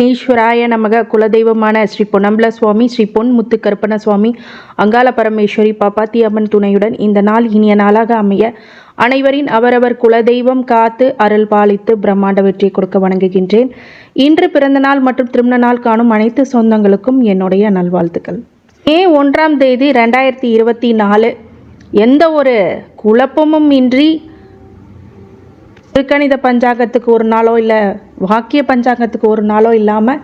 விக்னேஸ்வராய நமக. குலதெய்வமான ஸ்ரீ பொன்னம்பல சுவாமி ஸ்ரீ பொன் முத்து கருப்பண சுவாமி அங்கால பரமேஸ்வரி பாப்பாத்தி அம்மன் துணையுடன் இந்த நாள் இனிய நாளாக அமைய அனைவரின் அவரவர் குலதெய்வம் காத்து அருள் பாலித்து பிரம்மாண்ட வெற்றியை கொடுக்க வணங்குகின்றேன். இன்று பிறந்த நாள் மற்றும் திருமண நாள் காணும் அனைத்து சொந்தங்களுக்கும் என்னுடைய நல்வாழ்த்துக்கள். மே ஒன்றாம் தேதி ரெண்டாயிரத்தி இருபத்தி நாலு. எந்த ஒரு குழப்பமும் இன்றி திருக்கணித பஞ்சாங்கத்துக்கு ஒரு நாளோ இல்லை வாக்கிய பஞ்சாங்கத்துக்கு ஒரு நாளோ இல்லாமல்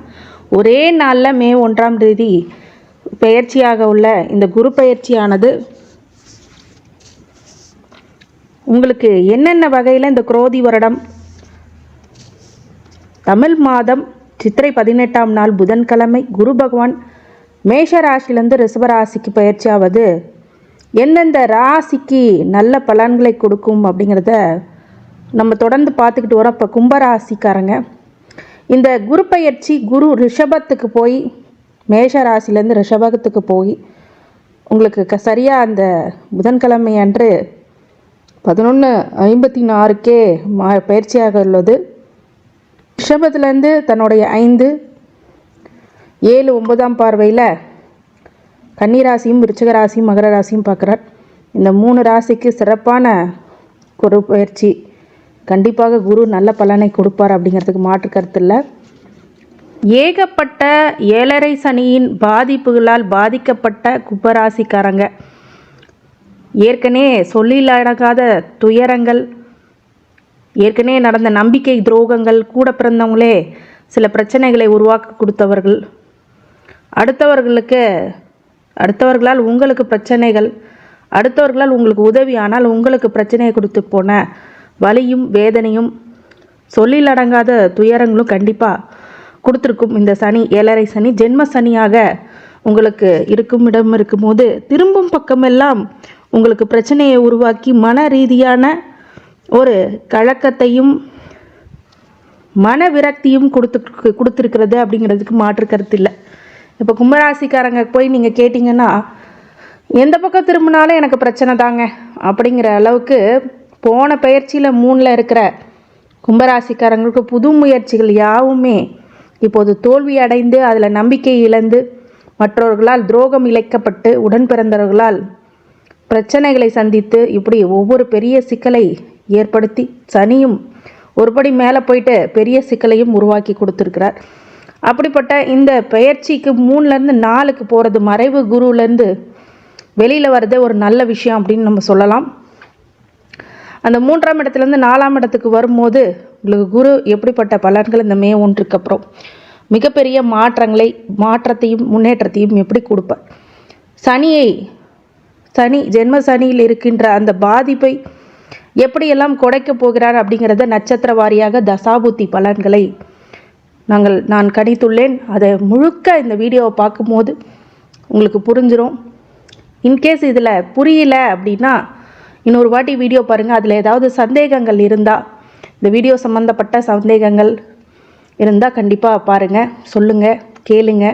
ஒரே நாளில் மே ஒன்றாம் தேதி பயிற்சியாக உள்ள இந்த குரு பயிற்சியானது உங்களுக்கு என்னென்ன வகையில் இந்த குரோதி வருடம்? தமிழ் மாதம் சித்திரை பதினெட்டாம் நாள் புதன்கிழமை குரு பகவான் மேஷ ராசியிலேருந்து ரிஷபராசிக்கு பயிற்சியாவது எந்தெந்த ராசிக்கு நல்ல பலன்களை கொடுக்கும் அப்படிங்கிறத நம்ம தொடர்ந்து பார்த்துக்கிட்டு வரோம். இப்போ கும்பராசிக்காரங்க இந்த குரு பயிற்சி குரு ரிஷபத்துக்கு போய் மேஷ ராசிலேருந்து ரிஷபத்துக்கு போய் உங்களுக்கு க சரியாக அந்த புதன்கிழமை அன்று பதினொன்று ஐம்பத்தி நாறுக்கே மா பயிற்சியாக உள்ளது. ரிஷபத்துலேருந்து தன்னுடைய ஐந்து ஏழு ஒன்பதாம் பார்வையில் கன்னிராசியும் விருச்சிக ராசியும் மகர ராசியும் பார்க்குறார். இந்த மூணு ராசிக்கு சிறப்பான குரு பயிற்சி கண்டிப்பாக குரு நல்ல பலனை கொடுப்பார் அப்படிங்கிறதுக்கு மாற்று கருத்து இல்லை. ஏகப்பட்ட ஏழரை சனியின் பாதிப்புகளால் பாதிக்கப்பட்ட கும்பராசிக்காரங்க. ஏற்கனவே சொல்லிலடங்காத துயரங்கள் ஏற்கனவே நடந்த நம்பிக்கை துரோகங்கள் கூட பிறந்தவங்களே சில பிரச்சனைகளை உருவாக்க கொடுத்தவர்கள். அடுத்தவர்களுக்கு அடுத்தவர்களால் உங்களுக்கு பிரச்சனைகள் அடுத்தவர்களால் உங்களுக்கு உதவி ஆனால் உங்களுக்கு பிரச்சனையை கொடுத்து போன வலியும் வேதனையும் சொல்லிலடங்காத துயரங்களும் கண்டிப்பாக கொடுத்துருக்கும் இந்த சனி ஏழரை சனி ஜென்ம சனியாக உங்களுக்கு இருக்கும் இடம் இருக்கும்போது திரும்பும் பக்கமெல்லாம் உங்களுக்கு பிரச்சனையை உருவாக்கி மன ரீதியான ஒரு கழக்கத்தையும் மன விரக்தியும் கொடுத்து கொடுத்துருக்கிறது அப்படிங்கிறதுக்கு மாற்று கருத்து இல்லை. இப்போ கும்பராசிக்காரங்க போய் நீங்கள் கேட்டிங்கன்னா எந்த பக்கம் திரும்பினாலும் எனக்கு பிரச்சனை தாங்க அப்படிங்கிற அளவுக்கு போன பயிற்சியில் மூணில் இருக்கிற கும்பராசிக்காரங்களுக்கு புது முயற்சிகள் யாவுமே இப்போது தோல்வி அடைந்து அதில் நம்பிக்கை இழந்து மற்றவர்களால் துரோகம் இழைக்கப்பட்டு உடன் பிறந்தவர்களால் பிரச்சனைகளை சந்தித்து இப்படி ஒவ்வொரு பெரிய சிக்கலை ஏற்படுத்தி சனியும் ஒருபடி மேலே போயிட்டு பெரிய சிக்கலையும் உருவாக்கி கொடுத்துருக்கிறார். அப்படிப்பட்ட இந்த பயிற்சிக்கு மூணுலேருந்து நாலுக்கு போகிறது மறைவு குருலேருந்து வெளியில் வர்றதே ஒரு நல்ல விஷயம் அப்படின்னு நம்ம சொல்லலாம். அந்த மூன்றாம் இடத்துலேருந்து நாலாம் இடத்துக்கு வரும்போது உங்களுக்கு குரு எப்படிப்பட்ட பலன்கள் இந்த மே ஒன்றுக்கு அப்புறம்? மிகப்பெரிய மாற்றங்களை மாற்றத்தையும் முன்னேற்றத்தையும் எப்படி கொடுப்பார்? சனியை சனி ஜென்ம சனியில் இருக்கின்ற அந்த பாதிப்பை எப்படியெல்லாம் குறைக்க போகிறார் அப்படிங்கிறத நட்சத்திர வாரியாக தசாபுத்தி பலன்களை நாங்கள் நான் கணித்துள்ளேன். அதை முழுக்க இந்த வீடியோவை பார்க்கும்போது உங்களுக்கு புரிஞ்சிடும் இன்கேஸ் இதில் புரியல அப்படின்னா இன்னொரு வாட்டி வீடியோ பாருங்கள் அதில் ஏதாவது சந்தேகங்கள் இருந்தால் இந்த வீடியோ சம்மந்தப்பட்ட சந்தேகங்கள் இருந்தால் கண்டிப்பாக பாருங்கள் சொல்லுங்கள் கேளுங்க.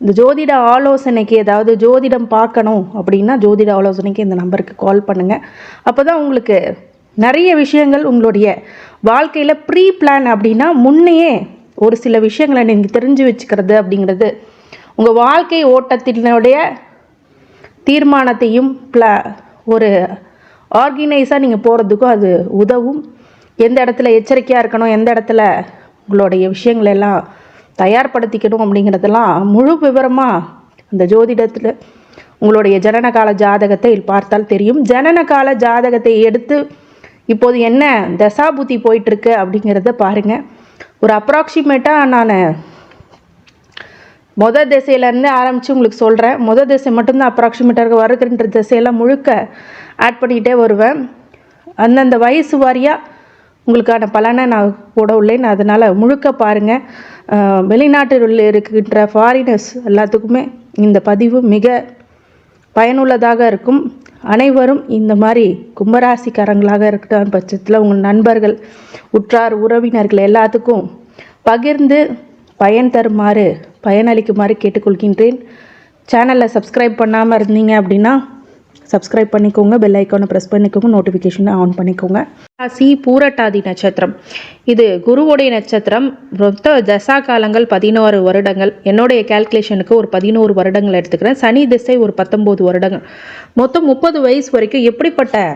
இந்த ஜோதிட ஆலோசனைக்கு ஏதாவது ஜோதிடம் பார்க்கணும் அப்படின்னா ஜோதிட ஆலோசனைக்கு இந்த நம்பருக்கு கால் பண்ணுங்கள் அப்போ தான் உங்களுக்கு நிறைய விஷயங்கள் உங்களுடைய வாழ்க்கையில் ப்ரீ பிளான் அப்படின்னா முன்னையே ஒரு சில விஷயங்களை நீங்கள் தெரிஞ்சு வச்சுக்கிறது அப்படிங்கிறது உங்கள் வாழ்க்கை ஓட்டத்தினுடைய தீர்மானத்தையும் ப்ள ஒரு ஆர்கனைஸாக நீங்கள் போகிறதுக்கும் அது உதவும். எந்த இடத்துல எச்சரிக்கையாக இருக்கணும் எந்த இடத்துல உங்களுடைய விஷயங்கள் எல்லாம் தயார்படுத்திக்கணும் அப்படிங்கிறதெல்லாம் முழு விவரமாக அந்த ஜோதிடத்தில் உங்களுடைய ஜனனகால ஜாதகத்தை பார்த்தால் தெரியும். ஜனனகால ஜாதகத்தை எடுத்து இப்போது என்ன தசாபுத்தி போயிட்டுருக்கு அப்படிங்கிறத பாருங்கள் ஒரு அப்ராக்சிமேட்டாக நான் மொதல் திசையிலேருந்து ஆரம்பித்து உங்களுக்கு சொல்கிறேன் மொதல் திசை மட்டும்தான் அப்ராக்சிமேட்டாக வருகின்ற திசையெல்லாம் முழுக்க ஆட் பண்ணிக்கிட்டே வருவேன். அந்தந்த வயசு வாரியாக உங்களுக்கான பலனை நான் போட உள்ளேன். அதனால் முழுக்க பாருங்கள் வெளிநாட்டில் இருக்கின்ற ஃபாரினர்ஸ் எல்லாத்துக்குமே இந்த பதிவு மிக பயனுள்ளதாக இருக்கும். அனைவரும் இந்த மாதிரி கும்பராசிக்காரங்களாக இருக்கிற பட்சத்தில் உங்கள் நண்பர்கள் உற்றார் உறவினர்கள் எல்லாத்துக்கும் பகிர்ந்து பயன் தருமாறு பயனளிக்குமாறு கேட்டுக்கொள்கின்றேன். சேனலை சப்ஸ்கிரைப் பண்ணாமல் இருந்தீங்க அப்படின்னா சப்ஸ்கிரைப் பண்ணிக்கோங்க. பெல் ஐக்கானை ப்ரெஸ் பண்ணிக்கோங்க. நோட்டிஃபிகேஷனை ஆன் பண்ணிக்கோங்க. ராசி பூரட்டாதி நட்சத்திரம். இது குருவுடைய நட்சத்திரம். மொத்த தசா காலங்கள் பதினோரு வருடங்கள். என்னுடைய கால்குலேஷனுக்கு ஒரு பதினோரு வருடங்கள் எடுத்துக்கிறேன். சனி திசை ஒரு பத்தொம்போது வருடங்கள். மொத்தம் முப்பது வயசு வரைக்கும் எப்படிப்பட்ட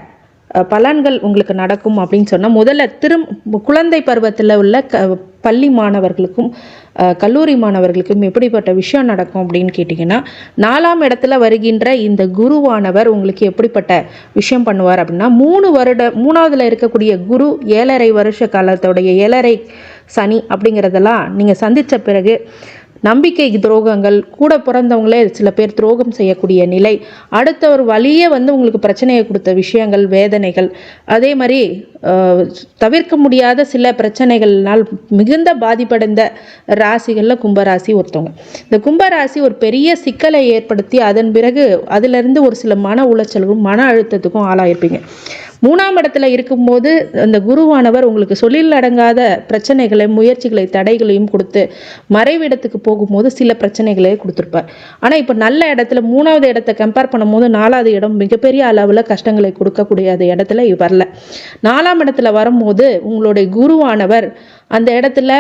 பலன்கள் உங்களுக்கு நடக்கும் அப்படின்னு சொன்னால் முதல்ல திரும் குழந்தை பருவத்தில் உள்ள க பள்ளி மாணவர்களுக்கும் கல்லூரி மாணவர்களுக்கும் எப்படிப்பட்ட விஷயம் நடக்கும் அப்படின்னு கேட்டிங்கன்னா நாலாம் இடத்துல வருகின்ற இந்த குருவானவர் உங்களுக்கு எப்படிப்பட்ட விஷயம் பண்ணுவார் அப்படின்னா மூணு வருட மூணாவதுல இருக்கக்கூடிய குரு ஏழரை வருஷ காலத்தோடைய ஏழரை சனி அப்படிங்கிறதெல்லாம் நீங்கள் சந்தித்த பிறகு நம்பிக்கை துரோகங்கள் கூட பிறந்தவங்களே சில பேர் துரோகம் செய்யக்கூடிய நிலை. அடுத்த ஒரு வழியே வந்து உங்களுக்கு பிரச்சனையை கொடுத்த விஷயங்கள் வேதனைகள். அதே மாதிரி தவிர்க்க முடியாத சில பிரச்சனைகள்னால் மிகுந்த பாதிப்படைந்த ராசிகளில் கும்பராசி ஒருத்தவங்க. இந்த கும்பராசி ஒரு பெரிய சிக்கலை ஏற்படுத்தி அதன் பிறகு அதிலிருந்து ஒரு சில மன உளைச்சலுக்கும் மன அழுத்தத்துக்கும் ஆளாயிருப்பீங்க. மூணாம் இடத்துல இருக்கும்போது அந்த குருவானவர் உங்களுக்கு சொல்லில் அடங்காத பிரச்சனைகளை முயற்சிகளை தடைகளையும் கொடுத்து மறைவிடத்துக்கு போகும்போது சில பிரச்சனைகளே கொடுத்துருப்பார். ஆனால் இப்போ நல்ல இடத்துல மூணாவது இடத்த கம்பேர் பண்ணும்போது நாலாவது இடம் மிகப்பெரிய அளவில் கஷ்டங்களை கொடுக்கக்கூடிய அந்த இடத்துல வரல. நாலாம் இடத்துல வரும்போது உங்களுடைய குருவானவர் அந்த இடத்துல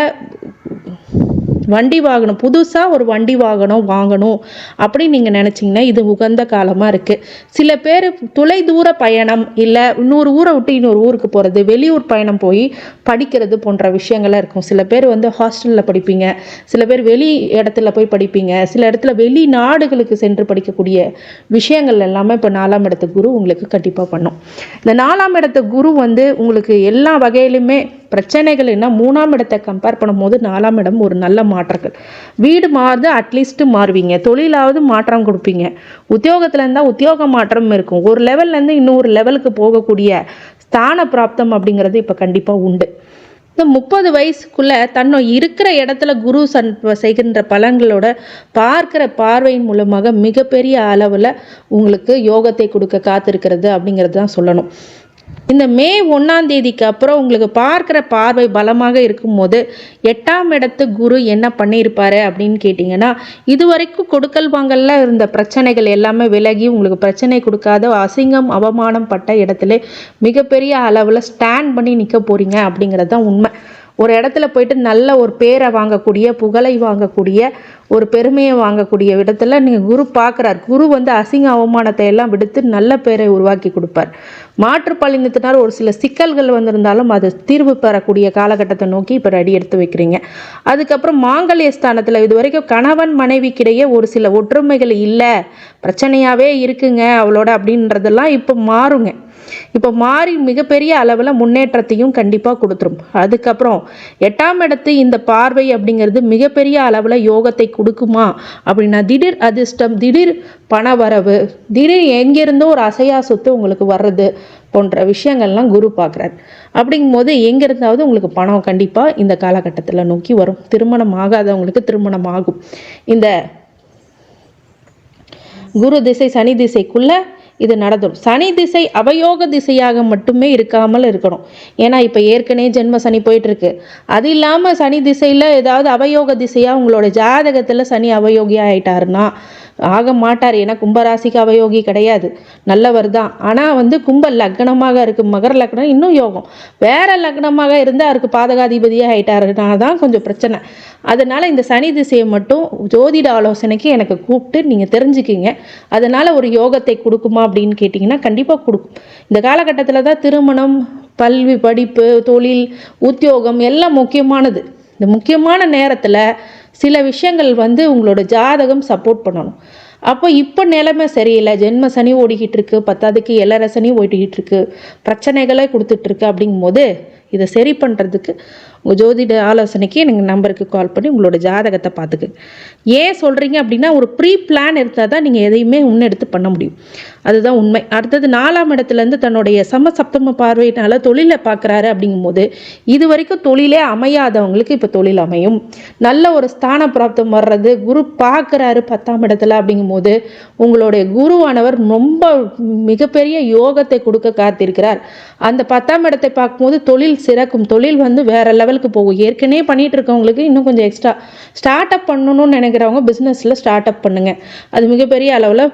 வண்டி வாகனம் புதுசாக ஒரு வண்டி வாகனம் வாங்கணும் அப்படின்னு நீங்கள் நினச்சிங்கன்னா இது உகந்த காலமாக இருக்குது சில பேர் தொலை தூர பயணம் இல்லை இன்னொரு ஊரை விட்டு இன்னொரு ஊருக்கு போகிறது வெளியூர் பயணம் போய் படிக்கிறது போன்ற விஷயங்கள்லாம் இருக்கும். சில பேர் வந்து ஹாஸ்டலில் படிப்பீங்க சில பேர் வெளி இடத்துல போய் படிப்பீங்க சில இடத்துல வெளி நாடுகளுக்கு சென்று படிக்கக்கூடிய விஷயங்கள் எல்லாமே இப்போ நாலாம் இடத்து குரு உங்களுக்கு கண்டிப்பாக பண்ணும். இந்த நாலாம் இடத்து குரு வந்து உங்களுக்கு எல்லா வகையிலுமே பிரச்சனைகள் என்ன மூணாம் இடத்தை கம்பேர் பண்ணும்போது நாலாம் இடம் ஒரு நல்ல மாற்றங்கள். வீடு மாறுது அட்லீஸ்ட் மாறுவீங்க. தொழிலாவது மாற்றம் கொடுப்பீங்க. உத்தியோகத்தில் இருந்தால் உத்தியோக மாற்றம் இருக்கும். ஒரு லெவல்லேருந்து இன்னொரு லெவலுக்கு போகக்கூடிய ஸ்தான பிராப்தம் அப்படிங்கிறது இப்போ கண்டிப்பாக உண்டு. இந்த முப்பது வயசுக்குள்ளே தன்னை இருக்கிற இடத்துல குரு சன் செய்கின்ற பலன்களோட பார்க்கிற பார்வையின் மூலமாக மிகப்பெரிய அளவில் உங்களுக்கு யோகத்தை கொடுக்க காத்திருக்கிறது அப்படிங்கிறது தான் சொல்லணும். இந்த மே ஒன்றாம் தேதிக்கு அப்புறம் உங்களுக்கு பார்க்குற பார்வை பலமாக இருக்கும்போது எட்டாம் இடத்து குரு என்ன பண்ணியிருப்பாரு அப்படின்னு கேட்டிங்கன்னா இது வரைக்கும் கொடுக்கல் வாங்கல்ல இருந்த பிரச்சனைகள் எல்லாமே விலகி உங்களுக்கு பிரச்சனை கொடுக்காத அசிங்கம் அவமானம் பட்ட இடத்துல மிகப்பெரிய அளவில் ஸ்டாண்ட் பண்ணி நிற்க போகிறீங்க அப்படிங்கிறது தான் உண்மை. ஒரு இடத்துல போயிட்டு நல்ல ஒரு பேரை வாங்கக்கூடிய புகழை வாங்கக்கூடிய ஒரு பெருமையை வாங்கக்கூடிய இடத்துல நீங்கள் குரு பார்க்குறார் குரு வந்து அசிங்க அவமானத்தை எல்லாம் விடுத்து நல்ல பேரை உருவாக்கி கொடுப்பார். மாற்றுப்பாலினத்தினால் ஒரு சில சிக்கல்கள் வந்திருந்தாலும் அது தீர்வு பெறக்கூடிய காலகட்டத்தை நோக்கி இப்போ ரெடி எடுத்து வைக்கிறீங்க. அதுக்கப்புறம் மாங்கல்ய ஸ்தானத்தில் இது வரைக்கும் கணவன் மனைவிக்கிடையே ஒரு சில ஒற்றுமைகள் இல்லை. பிரச்சனையாகவே இருக்குங்க அவளோட அப்படின்றதெல்லாம் இப்போ மாறுங்க. இப்போ மாறி மிகப்பெரிய அளவில் முன்னேற்றத்தையும் கண்டிப்பாக கொடுத்துரும். அதுக்கப்புறம் எட்டாம் இடத்து இந்த பார்வை அப்படிங்கிறது மிகப்பெரிய அளவில் யோகத்தை கொடுக்குமா? அப்படின்னா திடீர் அதிர்ஷ்டம் திடீர் பண வரவு திடீர் எங்கேருந்தோ ஒரு அசையா சொத்து உங்களுக்கு வர்றது போன்ற விஷயங்கள்லாம் குரு பார்க்குறாரு. அப்படிங்கும்போது எங்கேருந்தாவது உங்களுக்கு பணம் கண்டிப்பாக இந்த காலகட்டத்தில் நோக்கி வரும். திருமணம் ஆகாதவங்களுக்கு திருமணம் ஆகும். இந்த குரு திசை சனி திசைக்குள்ளே இது நடந்துடும் சனி திசை அவயோக திசையாக மட்டுமே இருக்காமல் இருக்கணும். ஏன்னா இப்போ ஏற்கனவே ஜென்ம சனி போயிட்டுருக்கு. அது இல்லாமல் சனி திசையில் ஏதாவது அவயோக திசையாக உங்களோட ஜாதகத்தில் சனி அவயோகி ஆயிட்டாருன்னா ஆக மாட்டார் ஏன்னா கும்பராசிக்கு அவயோகி கிடையாது. நல்லவர் தான். ஆனால் வந்து கும்ப லக்னமாக இருக்கு. மகர லக்னம் இன்னும் யோகம். வேற லக்னமாக இருந்தால் அவருக்கு பாதகாதிபதியாக ஆயிட்டாருனா தான் கொஞ்சம் பிரச்சனை. அதனால் இந்த சனி திசையை மட்டும் ஜோதிட ஆலோசனைக்கு எனக்கு கூப்பிட்டு நீங்கள் தெரிஞ்சுக்கிங்க. அதனால் ஒரு யோகத்தை கொடுக்குமா அப்படின்னு கேட்டிங்கன்னா கண்டிப்பாக கொடுக்கும். இந்த காலகட்டத்தில் தான் திருமணம் பல்வி படிப்பு தொழில் உத்தியோகம் எல்லாம் முக்கியமானது. இந்த முக்கியமான நேரத்தில் சில விஷயங்கள் வந்து உங்களோட ஜாதகம் சப்போர்ட் பண்ணணும். அப்போ இப்போ நிலைமை சரியில்லை. ஜென்ம சனி ஓடிக்கிட்டு இருக்கு. பத்தாவதுக்கு எல்லர சனி ஓடிக்கிட்டு இருக்கு. பிரச்சனைகளை கொடுத்துட்ருக்கு அப்படிங்கும்போது இதை சரி பண்ணுறதுக்கு உங்கள் ஜோதிட ஆலோசனைக்கு நீங்கள் நம்பருக்கு கால் பண்ணி உங்களோட ஜாதகத்தை பார்த்துக்கு ஏன் சொல்கிறீங்க அப்படின்னா ஒரு ப்ரீ பிளான் எடுத்தால் தான் நீங்கள் எதையுமே முன்னெடுத்து பண்ண முடியும். அதுதான் உண்மை. அடுத்தது நாலாம் இடத்துலேருந்து தன்னுடைய சம சப்தம பார்வையினால் தொழிலை பார்க்குறாரு அப்படிங்கும்போது இது வரைக்கும் தொழிலே அமையாதவங்களுக்கு இப்போ தொழில் அமையும். நல்ல ஒரு ஸ்தான பிராப்தம் வர்றது குரு பார்க்குறாரு பத்தாம் இடத்துல அப்படிங்கும்போது உங்களுடைய குருவானவர் ரொம்ப மிகப்பெரிய யோகத்தை கொடுக்க காத்திருக்கிறார். அந்த பத்தாம் இடத்தை பார்க்கும்போது தொழில் சிறக்கும். தொழில் வந்து வேறு லெவலுக்கு போகும். ஏற்கனவே பண்ணிகிட்டு இருக்கவங்களுக்கு இன்னும் கொஞ்சம் எக்ஸ்ட்ரா ஸ்டார்ட் அப் பண்ணணும்னு நினைக்கிறவங்க பிஸ்னஸில் ஸ்டார்ட் அப் பண்ணுங்கள் அது மிகப்பெரிய அளவில்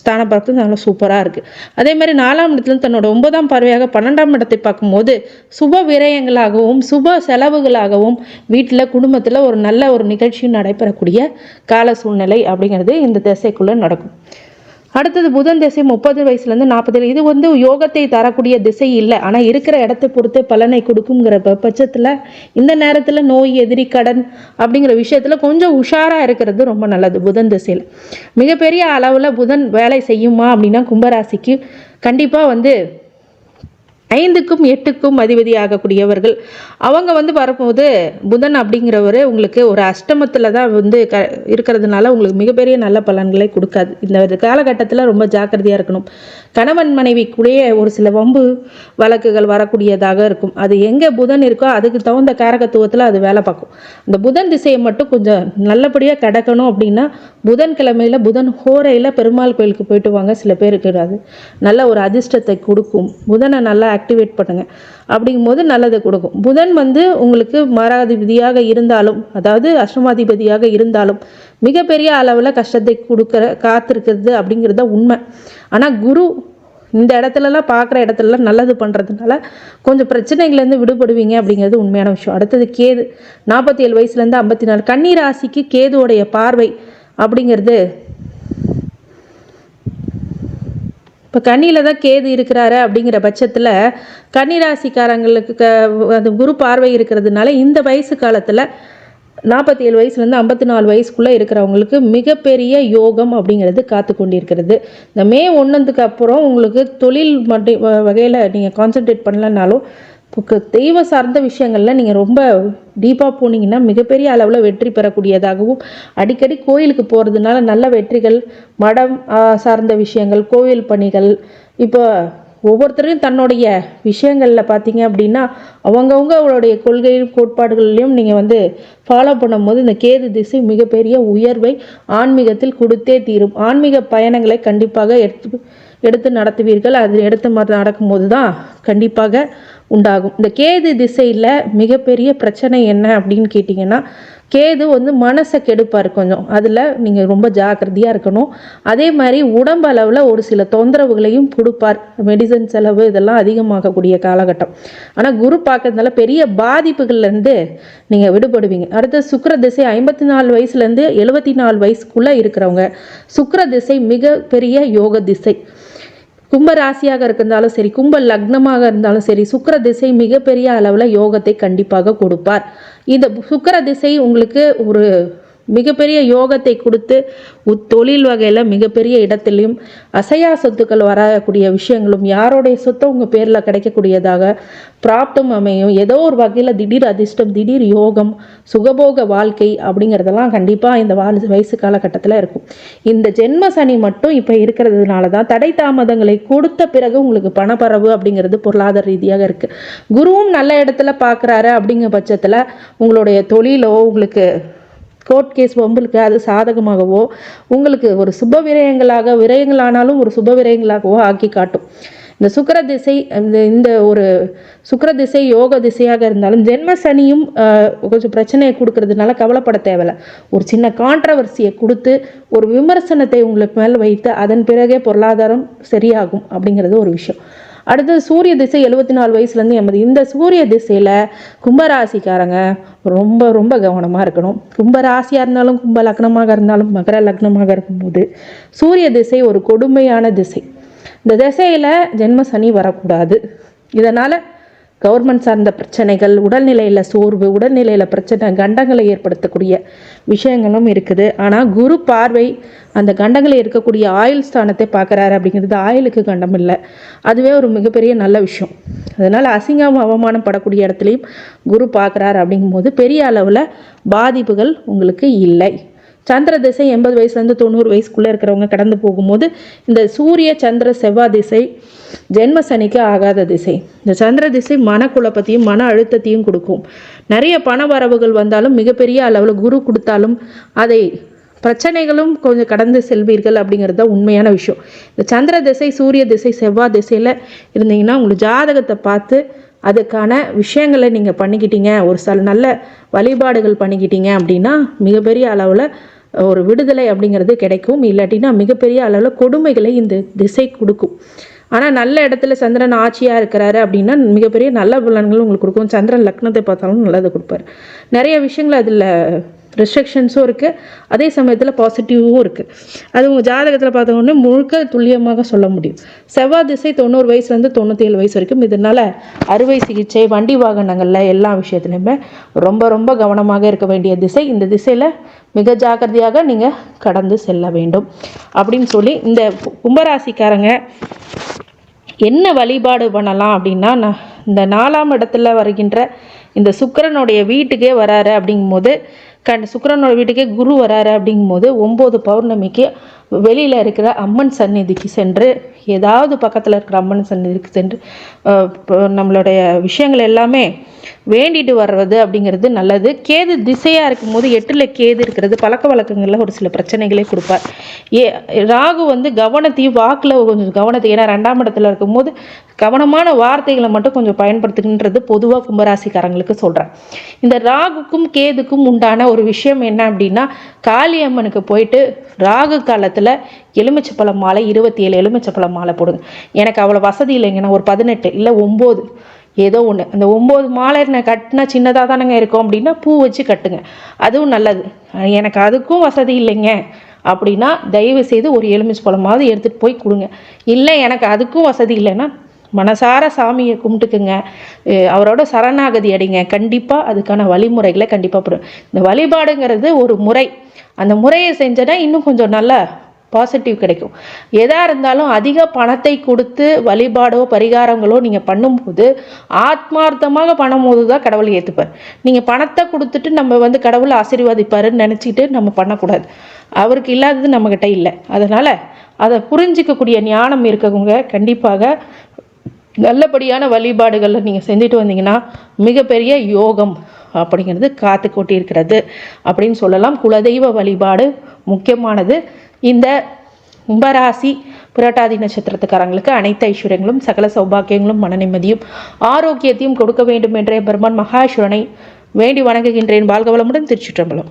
ஸ்தான பார்த்து நல்லா சூப்பராக இருக்குது அதே மாதிரி நாலாம் இடத்துல தன்னோட ஒன்பதாம் பார்வையாக பன்னெண்டாம் இடத்தை பார்க்கும்போது சுப விரயங்களாகவும் சுப செலவுகளாகவும் வீட்டில் குடும்பத்தில் ஒரு நல்ல ஒரு நிகழ்ச்சியும் நடைபெறக்கூடிய கால சூழ்நிலை அப்படிங்கிறது இந்த திசைக்குள்ளே நடக்கும். அடுத்தது புதன் திசை முப்பது வயசுலேருந்து நாற்பது. இது வந்து யோகத்தை தரக்கூடிய திசை இல்லை. ஆனால் இருக்கிற இடத்தை பொறுத்து பலனை கொடுக்குங்கிற ப- பட்சத்தில் இந்த நேரத்தில் நோய் எதிரி கடன் அப்படிங்கிற விஷயத்தில் கொஞ்சம் உஷாராக இருக்கிறது ரொம்ப நல்லது புதன் திசையில். மிகப்பெரிய அளவில் புதன் வேலை செய்யுமா அப்படின்னா கும்பராசிக்கு கண்டிப்பாக வந்து ஐந்துக்கும் எட்டுக்கும் அதிபதி ஆகக்கூடியவர்கள் அவங்க வந்து வரும்போது புதன் அப்படிங்கிறவர் உங்களுக்கு ஒரு அஷ்டமத்தில் தான் வந்து க இருக்கிறதுனால உங்களுக்கு மிகப்பெரிய நல்ல பலன்களை கொடுக்காது. இந்த காலகட்டத்தில் ரொம்ப ஜாக்கிரதையாக இருக்கணும். கணவன் மனைவிக்குள்ளேயே ஒரு சில வம்பு வழக்குகள் வரக்கூடியதாக இருக்கும். அது எங்கே புதன் இருக்கோ அதுக்கு தகுந்த காரகத்துவத்தில் அது வேலை பார்க்கும். இந்த புதன் திசையை மட்டும் கொஞ்சம் நல்லபடியாக கிடக்கணும் அப்படின்னா புதன் கிழமையில் புதன் ஹோரையில் பெருமாள் கோயிலுக்கு போயிட்டு வாங்க சில பேருக்கு இருக்கிறாது நல்ல ஒரு அதிர்ஷ்டத்தை கொடுக்கும். புதனை நல்லா ஆக்டிவேட் பண்ணுங்கள் அப்படிங்கும்போது நல்லதை கொடுக்கும். புதன் வந்து உங்களுக்கு மராதிபதியாக இருந்தாலும் அதாவது அஷ்டமாதிபதியாக இருந்தாலும் மிகப்பெரிய அளவில் கஷ்டத்தை கொடுக்குற காத்திருக்கிறது அப்படிங்கிறது தான் உண்மை. ஆனால் குரு இந்த இடத்துலலாம் பார்க்குற இடத்துலலாம் நல்லது பண்ணுறதுனால கொஞ்சம் பிரச்சனைகள்லேருந்து விடுபடுவீங்க அப்படிங்கிறது உண்மையான விஷயம். அடுத்தது கேது. நாற்பத்தி ஏழு வயசுலேருந்து ஐம்பத்தி நாலு கன்னி ராசிக்கு கேதுவோடைய பார்வை அப்படிங்கிறது இப்போ கண்ணியில் தான் கேது இருக்கிறாரு அப்படிங்கிற பட்சத்தில் கன்னிராசிக்காரங்களுக்கு க அது குரு பார்வை இருக்கிறதுனால இந்த வயசு காலத்தில் நாற்பத்தி ஏழு வயசுலேருந்து ஐம்பத்தி நாலு வயசுக்குள்ளே இருக்கிறவங்களுக்கு மிகப்பெரிய யோகம் அப்படிங்கிறது காத்து கொண்டிருக்கிறது. இந்த மே ஒன்றுக்கு அப்புறம் உங்களுக்கு தொழில் மட்டும் வகையில் நீங்கள் கான்சென்ட்ரேட் பண்ணலனாலும் இப்போ தெய்வ சார்ந்த விஷயங்களில் நீங்கள் ரொம்ப டீப்பாக போனீங்கன்னா மிகப்பெரிய அளவில் வெற்றி பெறக்கூடியதாகவும் அடிக்கடி கோயிலுக்கு போகிறதுனால நல்ல வெற்றிகள் மடம் சார்ந்த விஷயங்கள் கோவில் பணிகள் இப்போ ஒவ்வொருத்தரையும் தன்னுடைய விஷயங்களில் பார்த்தீங்க அப்படின்னா அவங்கவுங்க அவருடைய கொள்கையும் கோட்பாடுகள்லையும் நீங்கள் வந்து ஃபாலோ பண்ணும்போது இந்த கேது திசை மிகப்பெரிய உயர்வை ஆன்மீகத்தில் கொடுத்தே தீரும். ஆன்மீக பயணங்களை கண்டிப்பாக எடுத்து எடுத்து நடத்துவீர்கள். அது எடுத்து ம- நடக்கும்போது தான் கண்டிப்பாக உண்டாகும். இந்த கேது திசையில் மிகப்பெரிய பிரச்சனை என்ன அப்படின்னு கேட்டிங்கன்னா கேது வந்து மனசை கெடுப்பார் கொஞ்சம். அதில் நீங்கள் ரொம்ப ஜாக்கிரதையாக இருக்கணும். அதே மாதிரி உடம்பளவில் ஒரு சில தொந்தரவுகளையும் கொடுப்பார். மெடிசன் செலவு இதெல்லாம் அதிகமாகக்கூடிய காலகட்டம். ஆனால் குரு பார்க்கறதுனால பெரிய பாதிப்புகள்லேருந்து நீங்கள் விடுபடுவீங்க. அடுத்து சுக்கர திசை ஐம்பத்தி நாலு வயசுலேருந்து எழுபத்தி நாலு வயசுக்குள்ளே இருக்கிறவங்க. சுக்கர திசை மிக பெரிய யோக திசை. கும்ப ராசியாக இருந்தாலும் சரி கும்ப லக்னமாக இருந்தாலும் சரி சுக்கர திசை மிகப்பெரிய அளவில் யோகத்தை கண்டிப்பாக கொடுப்பார். இந்த சுக்கர திசை உங்களுக்கு ஒரு மிகப்பெரிய யோகத்தை கொடுத்து உத் தொழில் வகையில் மிகப்பெரிய இடத்துலையும் அசையா சொத்துக்கள் வரக்கூடிய விஷயங்களும் யாருடைய சொத்தை உங்கள் பேரில் கிடைக்கக்கூடியதாக பிராப்தம் அமையும். ஏதோ ஒரு வகையில் திடீர் அதிர்ஷ்டம் திடீர் யோகம் சுகபோக வாழ்க்கை அப்படிங்கிறதெல்லாம் கண்டிப்பாக இந்த வாழ் வயசு காலகட்டத்தில் இருக்கும். இந்த ஜென்ம சனி மட்டும் இப்போ இருக்கிறதுனால தான் தடை தாமதங்களை கொடுத்த பிறகு உங்களுக்கு பணப்பரவு அப்படிங்கிறது பொருளாதார ரீதியாக இருக்குது குருவும் நல்ல இடத்துல பார்க்குறாரு அப்படிங்கிற பட்சத்தில் உங்களுடைய தொழிலோ உங்களுக்கு கோர்ட் கேஸ் வம்புலுக்கு அது சாதகமாகவோ உங்களுக்கு ஒரு சுப விரயங்களாக விரயங்களானாலும் ஒரு சுப விரயங்களாகவோ ஆக்கி காட்டும். இந்த சுக்கர திசை இந்த இந்த ஒரு சுக்கர திசை யோக திசையாக இருந்தாலும் ஜென்ம சனியும் கொஞ்சம் பிரச்சனையை கொடுக்கறதுனால கவலைப்பட தேவையில்ல. ஒரு சின்ன கான்ட்ரவர்சியை கொடுத்து ஒரு விமர்சனத்தை உங்களுக்கு மேல் வைத்து அதன் பிறகே பொருளாதாரம் சரியாகும் அப்படிங்கிறது ஒரு விஷயம். அடுத்தது சூரிய திசை எழுபத்தி நாலு வயசுலேருந்து எண்பது. இந்த சூரிய திசையில் கும்பராசிக்காரங்க ரொம்ப ரொம்ப கவனமாக இருக்கணும். கும்பராசியாக இருந்தாலும் கும்ப லக்னமாக இருந்தாலும் மகர லக்னமாக இருக்கும்போது சூரிய திசை ஒரு கொடுமையான திசை. இந்த திசையில் ஜென்ம சனி வரக்கூடாது. இதனால் கவர்மெண்ட் சார்ந்த பிரச்சனைகள் உடல்நிலையில் சோர்வு உடல்நிலையில் பிரச்சனை கண்டங்களை ஏற்படுத்தக்கூடிய விஷயங்களும் இருக்குது. ஆனால் குரு பார்வை அந்த கண்டங்களை இருக்கக்கூடிய ஆயுள் ஸ்தானத்தை பார்க்குறாரு அப்படிங்கிறது ஆயுளுக்கு கண்டம் இல்லை. அதுவே ஒரு மிகப்பெரிய நல்ல விஷயம். அதனால் அசிங்கம் அவமானம் படக்கூடிய இடத்துலையும் குரு பார்க்குறாரு அப்படிங்கும்போது பெரிய அளவில் பாதிப்புகள் உங்களுக்கு இல்லை. சந்திர திசை எண்பது வயசுலேருந்து தொண்ணூறு வயசுக்குள்ளே இருக்கிறவங்க கடந்து போகும்போது இந்த சூரிய சந்திர செவ்வாய் திசை ஜென்ம சனிக்கு ஆகாத திசை. இந்த சந்திர திசை மனக்குழப்பத்தையும் மன அழுத்தத்தையும் கொடுக்கும். நிறைய பண வரவுகள் வந்தாலும் மிகப்பெரிய அளவில் குரு கொடுத்தாலும் அதை பிரச்சனைகளும் கொஞ்சம் கடந்து செல்வீர்கள் அப்படிங்கிறது தான் உண்மையான விஷயம். இந்த சந்திர திசை சூரிய திசை செவ்வாய் திசையில் இருந்தீங்கன்னா உங்களுக்கு ஜாதகத்தை பார்த்து அதுக்கான விஷயங்களை நீங்கள் பண்ணிக்கிட்டீங்க ஒரு சில நல்ல வழிபாடுகள் பண்ணிக்கிட்டீங்க அப்படின்னா மிகப்பெரிய அளவில் ஒரு விடுதலை அப்படிங்கிறது கிடைக்கும். இல்லாட்டினா மிகப்பெரிய அளவில் கொடுமைகளை இந்த திசை கொடுக்கும். ஆனால் நல்ல இடத்துல சந்திரன் ஆட்சியாக இருக்கிறாரு அப்படின்னா மிகப்பெரிய நல்ல பலன்கள் உங்களுக்கு கொடுக்கும். சந்திரன் லக்னத்தை பார்த்தாலும் நல்லது கொடுப்பாரு. நிறைய விஷயங்கள் அதில் ரெஸ்ட்ரிக்ஷன்ஸும் இருக்குது அதே சமயத்தில் பாசிட்டிவும் இருக்குது அது உங்கள் ஜாதகத்தில் பார்த்தோன்னே முழுக்க துல்லியமாக சொல்ல முடியும். செவ்வாய் திசை தொண்ணூறு வயசுலேருந்து தொண்ணூற்றி ஏழு வயசு வரைக்கும். இதனால் அறுவை சிகிச்சை வண்டி வாகனங்களில் எல்லா விஷயத்துலையுமே ரொம்ப ரொம்ப கவனமாக இருக்க வேண்டிய திசை. இந்த திசையில் மிக ஜாக்கிரதையாக நீங்கள் கடந்து செல்ல வேண்டும். அப்படின்னு சொல்லி இந்த கும்பராசிக்காரங்க என்ன வழிபாடு பண்ணலாம் அப்படின்னா நான் இந்த நாலாம் இடத்துல வருகின்ற இந்த சுக்கரனுடைய வீட்டுக்கே வராரு அப்படிங்கும்போது கண் சுக்கிரனோட வீட்டுக்கே குரு வராரு அப்படிங்கும்போது ஒம்பது பௌர்ணமிக்கு வெளியில் இருக்கிற அம்மன் சந்நிதிக்கு சென்று ஏதாவது பக்கத்தில் இருக்கிற அம்மன் சந்நிதிக்கு சென்று இப்போ நம்மளுடைய விஷயங்கள் எல்லாமே வேண்டிட்டு வர்றது அப்படிங்கிறது நல்லது. கேது திசையாக இருக்கும்போது எட்டில் கேது இருக்கிறது பழக்க வழக்கங்களில் ஒரு சில பிரச்சனைகளே கொடுப்பார். ஏ ராகு வந்து கவனத்தையும் வாக்கில் கொஞ்சம் கவனத்தை ஏன்னா ரெண்டாம் இடத்துல இருக்கும்போது கவனமான வார்த்தைகளை மட்டும் கொஞ்சம் பயன்படுத்துகின்றது பொதுவாக கும்பராசிக்காரங்களுக்கு சொல்கிறேன் இந்த ராகுக்கும் கேதுக்கும் உண்டான ஒரு விஷயம் என்ன அப்படின்னா காளியம்மனுக்கு போயிட்டு ராகு காலத்தில் எலுமிச்சப்பழம் மாலை இருபத்தி ஏழு எலுமிச்சப்பழம் மாலை போடுங்க. எனக்கு அவ்வளோ வசதி இல்லைங்கண்ணா ஒரு பதினெட்டு இல்லை ஒம்பது. ஏதோ ஒன்று அந்த ஒம்பது மாலை நான் கட்டினா சின்னதாக தானேங்க இருக்கும் அப்படின்னா பூ வச்சு கட்டுங்க. அதுவும் நல்லது. எனக்கு அதுக்கும் வசதி இல்லைங்க அப்படின்னா தயவு செய்து ஒரு எலுமிச்சை பழமாவது எடுத்துகிட்டு போய் கொடுங்க. இல்லை எனக்கு அதுக்கும் வசதி இல்லைன்னா மனசார சாமியை கும்பிட்டுக்குங்க. அவரோட சரணாகதி அடைங்க. கண்டிப்பாக அதுக்கான வழிமுறைகளை கண்டிப்பாக புரியும் இந்த வழிபாடுங்கிறது ஒரு முறை. அந்த முறையை செஞ்சனா இன்னும் கொஞ்சம் நல்ல பாசிட்டிவ் கிடைக்கும். எதாக இருந்தாலும் அதிக பணத்தை கொடுத்து வழிபாடோ பரிகாரங்களோ நீங்கள் பண்ணும்போது ஆத்மார்த்தமாக பண்ணும்போது தான் கடவுள் ஏற்றுப்பார் நீங்கள் பணத்தை கொடுத்துட்டு நம்ம வந்து கடவுளை ஆசீர்வாதிப்பாருன்னு நினச்சிட்டு நம்ம பண்ணக்கூடாது. அவருக்கு இல்லாதது நம்மக்கிட்ட இல்லை. அதனால் அதை புரிஞ்சிக்கக்கூடிய ஞானம் இருக்கவங்க கண்டிப்பாக நல்லபடியான வழிபாடுகளில் நீங்கள் செஞ்சுட்டு வந்தீங்கன்னா மிகப்பெரிய யோகம் அப்படிங்கிறது காத்து கொட்டியிருக்கிறது அப்படின்னு சொல்லலாம். குலதெய்வ வழிபாடு முக்கியமானது. இந்த கும்பராசி புரட்டாதி நட்சத்திரத்துக்காரங்களுக்கு அனைத்து ஐஸ்வர்யங்களும் சகல சௌபாக்கியங்களும் மன நிம்மதியும் ஆரோக்கியத்தையும் கொடுக்க வேண்டும் என்ற பெருமான் மகாசுரனை வேண்டி வணங்குகின்றேன். வாழ்க வளமுடன் திருச்சிற்றம்பலம்.